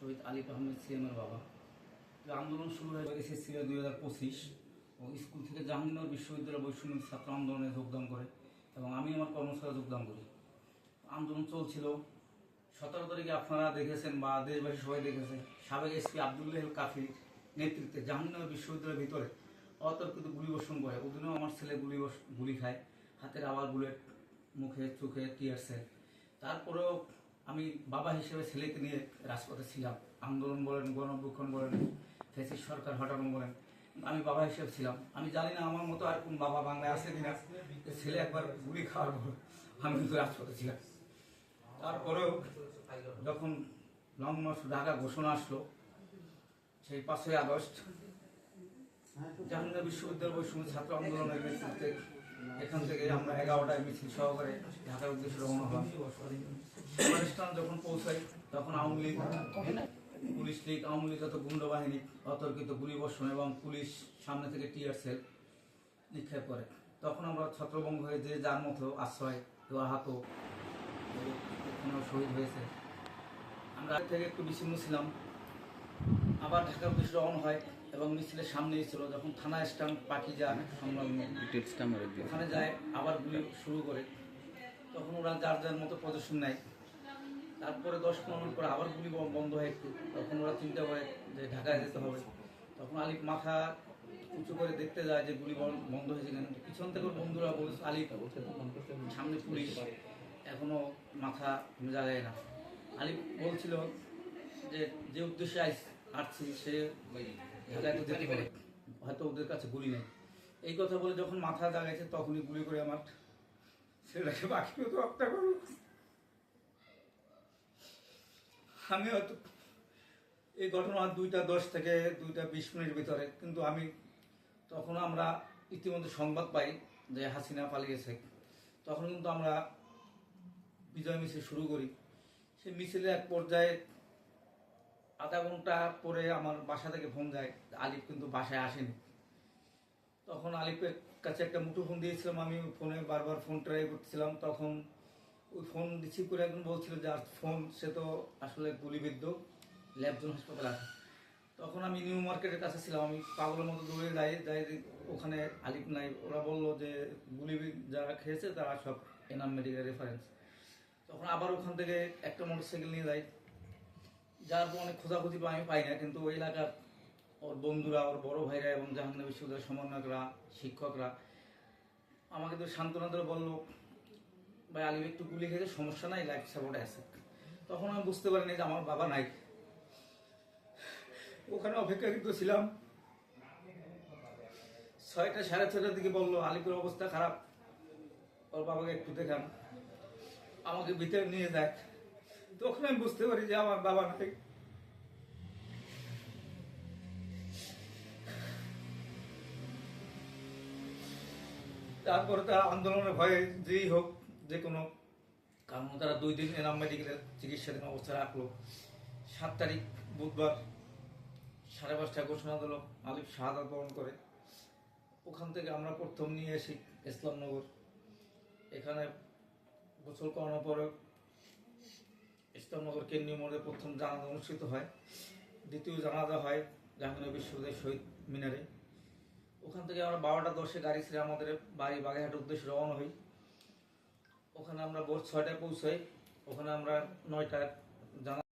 শহীদ আলিফ আহমেদ সিএমের বাবা। আন্দোলন শুরু হয়ে সিরিয়া দুই হাজার পঁচিশ ও স্কুল থেকে জাহাঙ্গীরনগর বিশ্ববিদ্যালয় বৈষম্য ছাত্র আন্দোলনে যোগদান করে এবং আমি আমার কর্মশালা যোগদান করি। আন্দোলন চলছিল। সতেরো তারিখে আপনারা দেখেছেন বা দেশবাসী সবাই দেখেছে, সাবেক এসপি আবদুল্লাহ কাফির নেতৃত্বে জাহাঙ্গীরনগর বিশ্ববিদ্যালয়ের ভিতরে অতর্কিত গুলি বর্ষণ করে। ওদিনও আমার ছেলে গুলি গুলি খায়, হাতের আবার বুলেট, মুখে, চোখে টিয়ারছে তারপরেও আমি বাবা হিসেবে ছেলেকে নিয়ে রাজপথে ছিলাম, আন্দোলন বলেন, গণঅভ্যুত্থান বলেন ফেসিস সরকার হটানো বলেন, আমি বাবা হিসেবে ছিলাম। আমি জানি না আমার মতো আর কোন বাবা বাংলায় আছে কিনা ছেলে একবার গুলি খাওয়ার পর আমি কিন্তু রাজপথে ছিলাম। তারপরেও যখন লং মার্চ ঢাকা ঘোষণা আসলো, সেই পাঁচই আগস্ট জাহাঙ্গীর বিশ্ববিদ্যালয় বৈষম্য ছাত্র আন্দোলনের নেতৃত্বে এখান থেকে আমরা এগারোটায় মিছিল সহকারে ঢাকার উদ্দেশ্যে রওনা হলাম। আফগানিস্তান যখন পৌঁছাই, তখন Awami League, police League, Awami League যত গুন্ড বাহিনী, অতর্কিত গুলিবর্ষণ এবং পুলিশ সামনে থেকে টিয়ার সেল নিক্ষেপ করে। তখন আমরা ছত্রভঙ্গ হয়ে যে যার মতো আশ্রয় কেউ আহত শহীদ হয়েছে। আমরা থেকে একটু বিচ্ছিন্ন ছিলাম। আবার ঢাকার উদ্দেশ্যে রওনা হয় এবং মিছিলের সামনেই ছিল যখন থানা স্ট্যান্ড পাখিজা সংলগ্ন ডিটেলসটা আমার একদিন ওখানে যায় আবার গুলি শুরু করে। তখন ওরা যার যার মতো প্রদর্শন নেয়। তারপরে দশ পনেরো মিনিট পরে আবার গুলি বন্ধ হয় একটু। তখন ওরা চিন্তা করে যে ঢাকায় যেতে হবে। তখন আলিফ মাথা উঁচু করে দেখতে যায় যে গুলি বন্ধ হয়েছে কেন। পিছন থেকে বন্ধুরা বলছে আলিফ সামনে পুলিশ। এখনও মাথা জায়গায় না। আলিফ বলছিল যে যে উদ্দেশ্যে আইস- হয়তো ওদের কাছে গুলি নেই। এই কথা বলে যখন মাথা জাগাইছে তখনই গুলি করে আমার ছেলেটাকে বাকি তো হত্যা করল। আমি হয়তো এই ঘটনা দুইটা দশ থেকে দুইটা বিশ মিনিট ভিতরে, কিন্তু আমি তখন আমরা ইতিমধ্যে সংবাদ পাই যে হাসিনা পালিয়েছে। তখন কিন্তু আমরা বিজয় মিছিল শুরু করি। সেই মিছিলে এক পর্যায়ে আধা ঘণ্টা পরে আমার বাসা থেকে ফোন যায়, আলিফ কিন্তু বাসায় আসেনি। তখন আলিফের কাছে একটা মুঠো ফোন দিয়েছিলাম, আমি ফোনে বারবার ফোন ট্রাই করছিলাম তখন ওই ফোন রিসিভ করে একজন বলছিল যে, আর ফোন সে তো আসলে গুলিবিদ্ধ ল্যাবজন হাসপাতালে আছে। তখন আমি নিউ মার্কেটের কাছে ছিলাম, আমি পাগলের মতো দৌড়ে যাই যাই ওখানে আলিফ নাই। ওরা বলল যে গুলি যারা খেয়েছে তারা সব এনাম মেডিকেল রেফারেন্স তখন আবার ওখান থেকে একটা মোটরসাইকেল নিয়ে যাই। যার অনেক খোঁজাখুঁজি আমি পাই না, কিন্তু ওই এলাকার ওর বন্ধুরা, ওর বড় ভাইরা এবং জাহাঙ্গীর বিশ্ববিদ্যালয়ের সমন্বয়করা, শিক্ষকরা আমাকে তো সান্ত্বনা ধরে বলল, ভাই, আলিম একটু গুলি খেয়েছে, সমস্যা নাই লাইফ সাপোর্টে আছে। তখন আমি বুঝতে পারিনি যে আমার বাবা নাই। ওখানে অপেক্ষা অপেক্ষাকৃত ছিলাম। ছয়টা সাড়ে ছয়টার দিকে বলল আলিপুর অবস্থা খারাপ, ওর বাবাকে একটু দেখান, আমাকে ভিতরে নিয়ে দেখ তখন আমি বুঝতে পারি যে আমার বাবা নাই। তারপরে তারা আন্দোলনের ভয়ে যেই হোক, যে কোনো কারণ তারা দুই দিন এনাম মেডিকেলের চিকিৎসাধীন অবস্থা রাখল। সাত তারিখ বুধবার সাড়ে পাঁচটায় ঘোষণা দিল আলিফ শাহাদ বরণ করে। ওখান থেকে আমরা প্রথম নিয়ে এসি ইসলামনগর। এখানে গোসল করানোর পরে ইসলামনগর কেন্দ্রীয় মোড়ে প্রথম জানাজা অনুষ্ঠিত হয়। দ্বিতীয় জানাজা হয় জাহাঙ্গীর বিশ্ববিদ্যালয় শহীদ মিনারে। ওখান থেকে আমরা বারোটা দশে গাড়ি ছেড়ে আমাদের বাড়ি বাগেরহাটের উদ্দেশ্যে রওনা হই। ওখানে আমরা ভোর ছয়টায় পৌঁছাই। ওখানে আমরা নয়টায় জানা